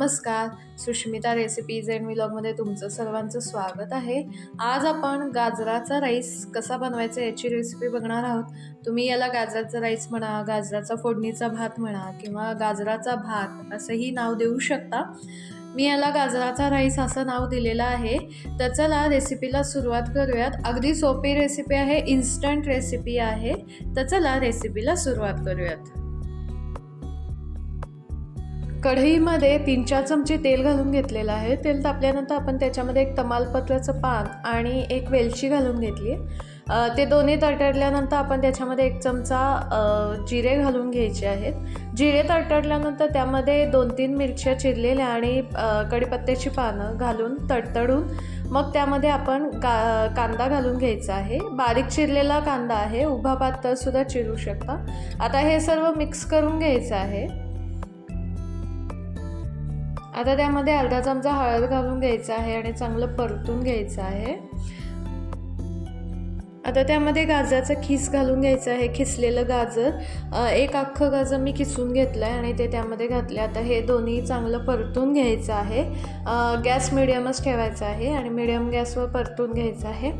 नमस्कार. Sushmita recipes and व्लॉगमध्ये तुमचं सर्वांचं स्वागत आहे. आज आपण गाजराचा राईस कसा बनवायचा याची रेसिपी बघणार आहोत. तुम्ही याला गाजराचा राईस म्हणा गाजराचा फोडणीचा भात म्हणा किंवा गाजराचा भात असंही नाव देऊ शकता. मी याला गाजराचा राईस असं नाव दिलेलं आहे. तर चला रेसिपीला सुरुवात करूयात. अगदी सोपी रेसिपी आहे इन्स्टंट रेसिपी आहे. तर चला रेसिपीला सुरुवात करूयात. कढईमध्ये तीन चार चमचे तेल घालून घेतलेलं आहे. तेल तापल्यानंतर आपण त्याच्यामध्ये एक तमालपत्राचं पान आणि एक वेलची घालून घेतली. आहे ते दोन्ही तडतडल्यानंतर आपण त्याच्यामध्ये एक चमचा जिरे घालून घ्यायचे आहेत. जिरे तडतडल्यानंतर त्यामध्ये दोन तीन मिरच्या चिरलेल्या आणि कडीपत्त्याची कढीपत्त्याची पानं घालून तडतडून मग त्यामध्ये आपण का कांदा घालून घ्यायचा आहे. बारीक चिरलेला कांदा आहे. उभा पातळसुद्धा चिरू शकता. आता हे सर्व मिक्स करून घ्यायचं आहे. आता त्यामध्ये अर्धा चमचा हळद घालून घ्यायचा आहे आणि चांगलं परतून घ्यायचं आहे. आता त्यामध्ये गाजराचं खीस घालून घ्यायचं आहे खिसलेलं गाजर. एक अख्खं गाजर मी खिसून घेतलं आहे आणि ते त्यामध्ये घातले. आता हे दोन्ही चांगलं परतून घ्यायचं आहे. गॅस मिडियमच ठेवायचा आहे आणि मिडियम गॅसवर परतून घ्यायचं आहे.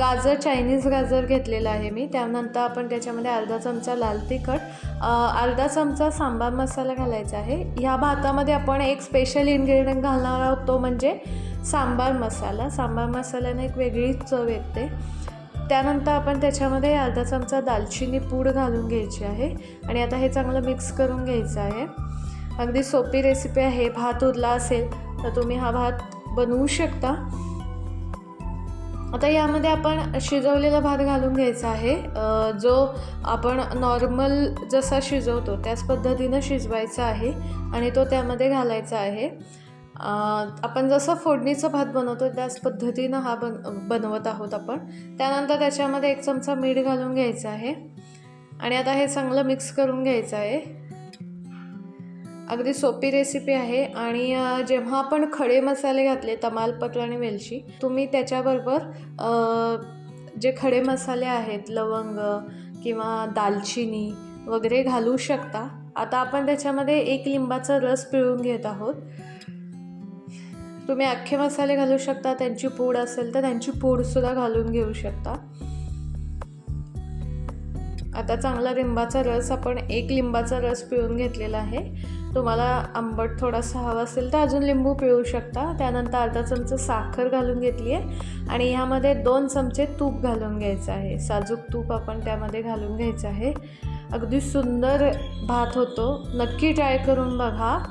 गाजर चायनीज गाजर घेतलेलं आहे मी. त्यानंतर आपण त्याच्यामध्ये अर्धा चमचा लाल तिखट अर्धा चमचा सांबार मसाला घालायचा आहे. ह्या भातामध्ये आपण एक स्पेशल इन्ग्रेडियंट घालणार आहोत तो म्हणजे सांबार मसाला. सांबार मसाल्याने एक वेगळीच चव येते. त्यानंतर आपण त्याच्यामध्ये अर्धा चमचा दालचिनी पूड घालून घ्यायची आहे. आणि आता हे चांगलं मिक्स करून घ्यायचं आहे. अगदी सोपी रेसिपी आहे. भात उरला असेल तर तुम्ही हा भात बनवू शकता. आता यामध्ये आपण शिजवलेला भात घालून घ्यायचा आहे. जो आपण नॉर्मल जसा शिजवतो त्याच पद्धतीनं शिजवायचा आहे. आणि तो त्यामध्ये घालायचा आहे. आपण जसं फोडणीचं भात बनवतो त्याच पद्धतीनं हा बन बनवत आहोत आपण. त्यानंतर त्याच्यामध्ये एक चमचा मीठ घालून घ्यायचं आहे. आणि आता हे चांगलं मिक्स करून घ्यायचं आहे. अगदी सोपी रेसिपी आहे. आणि जेव्हा आपण खडे मसाले घातले तमालपत्र आणि वेलची तुम्ही त्याच्याबरोबर जे खडे मसाले आहेत लवंग किंवा दालचिनी वगैरे घालू शकता. आता आपण त्याच्यामध्ये एक लिंबाचा रस पिळून घेत आहोत. तुम्ही अख्खे मसाले घालू शकता त्यांची पूड असेल तर त्यांची पूडसुद्धा घालून घेऊ शकता. आता चांगला लिंबाचा रस आपण एक लिंबाचा रस पिळून घेतलेला आहे. तुम्हाला आंबट थोडासा हवा असेल तर अजून लिंबू पिळू शकता. त्यानंतर अर्धा चमचा साखर घालून घेतली आहे. आणि ह्यामध्ये दोन चमचे तूप घालून घ्यायचं आहे. साजूक तूप आपण त्यामध्ये घालून घ्यायचं आहे. अगदी सुंदर भात होतो. नक्की ट्राय करून बघा.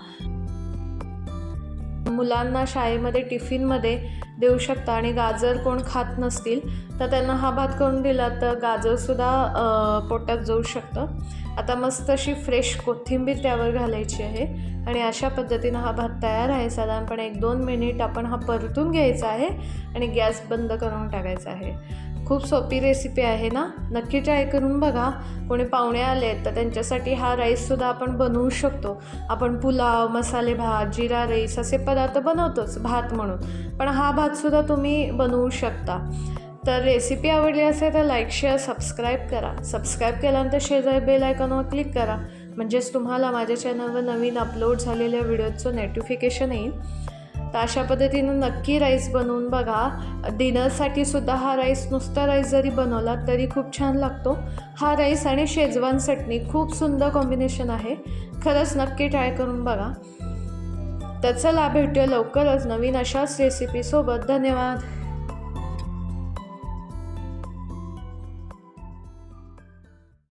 मुलांना शाळेमध्ये टिफिनमध्ये देऊ शकता आणि गाजर कोण खात नसतील तर त्यांना हा भात करून दिला तर गाजरसुद्धा पोटात जाऊ शकतं. आता मस्त अशी फ्रेश कोथिंबीर त्यावर घालायची आहे आणि अशा पद्धतीनं हा भात तयार आहे. साधारणपणे एक दोन मिनिट आपण हा परतून घ्यायचा आहे आणि गॅस बंद करून टाकायचा आहे. खूप सोपी रेसिपी आहे ना? नक्की ट्राय करून बघा. कोणी पाहुणे आले आहेत तर त्यांच्यासाठी हा राईससुद्धा आपण बनवू शकतो. आपण पुलाव मसाले भात जिरा राईस असे पदार्थ बनवतोच भात म्हणून. पण हा भातसुद्धा तुम्ही बनवू शकता. तर रेसिपी आवडली असेल तर लाईक शेअर सबस्क्राईब करा. सबस्क्राईब केल्यानंतर शेजारी बेल आयकॉनवर क्लिक करा. म्हणजेच तुम्हाला माझ्या चॅनलवर नवीन अपलोड झालेल्या व्हिडिओचं नोटिफिकेशन येईल. तर अशा पद्धतीनं नक्की राईस बनवून बघा. डिनरसाठी सुद्धा हा राईस नुसता राईस जरी बनवला तरी खूप छान लागतो. हा राईस आणि शेजवान चटणी खूप सुंदर कॉम्बिनेशन आहे. खरंच नक्की ट्राय करून बघा. तर चला भेटूया लवकरच नवीन अशाच रेसिपीसोबत धन्यवाद.